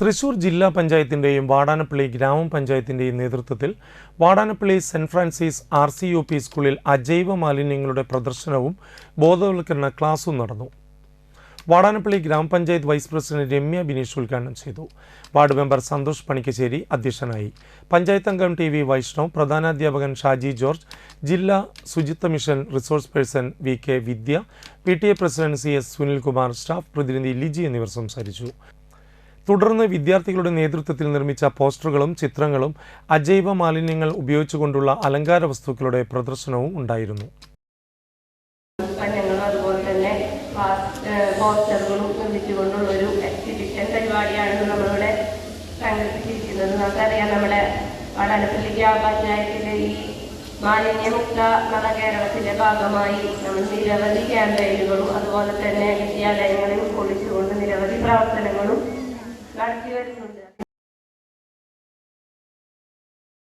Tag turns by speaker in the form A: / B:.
A: തൃശൂർ ജില്ലാ പഞ്ചായത്തിന്റെയും വാടാനപ്പള്ളി ഗ്രാമപഞ്ചായത്തിന്റെയും നേതൃത്വത്തിൽ Vadanappally saint Francis R C U P സ്കൂളിൽ അജൈവ മാലിന്യങ്ങളുടെ പ്രദർശനവും ബോധവൽക്കരണ ക്ലാസും നടന്നു. വാടാനപ്പള്ളി ഗ്രാമപഞ്ചായത്ത് വൈസ് പ്രസിഡന്റ് രമ്യ ബിനീഷ് ഉദ്ഘാടനം ചെയ്തു. വാർഡ് മെമ്പർ സന്തോഷ് പണിക്കശ്ശേരി അധ്യക്ഷനായി. പഞ്ചായത്ത് അംഗം ടി വി വൈഷ്ണവ് പ്രധാനാധ്യാപകൻ ഷാജി ജോർജ് ജില്ലാ ശുചിത്വ mission resource person V K Vidya P T A president C S Sunilkumar staff പ്രതിനിധി ലിജി എന്നിവർ സംസാരിച്ചു. തുടർന്ന് വിദ്യാർത്ഥികളുടെ നേതൃത്വത്തിൽ നിർമ്മിച്ച പോസ്റ്ററുകളും ചിത്രങ്ങളും അജൈവ മാലിന്യങ്ങൾ ഉപയോഗിച്ചുകൊണ്ടുള്ള അലങ്കാര വസ്തുക്കളുടെ പ്രദർശനവും ഉണ്ടായിരുന്നു.
B: പോസ്റ്ററുകളും ഒരു ഈ മാലിന്യമുക്ത നവകേരളത്തിന്റെ ഭാഗമായി നമ്മൾ നിരവധി ക്യാമ്പയിനുകളും അതുപോലെ തന്നെ വിദ്യാലയങ്ങളിൽ പൊളിച്ചുകൊണ്ട് നിരവധി Parque del Centenario.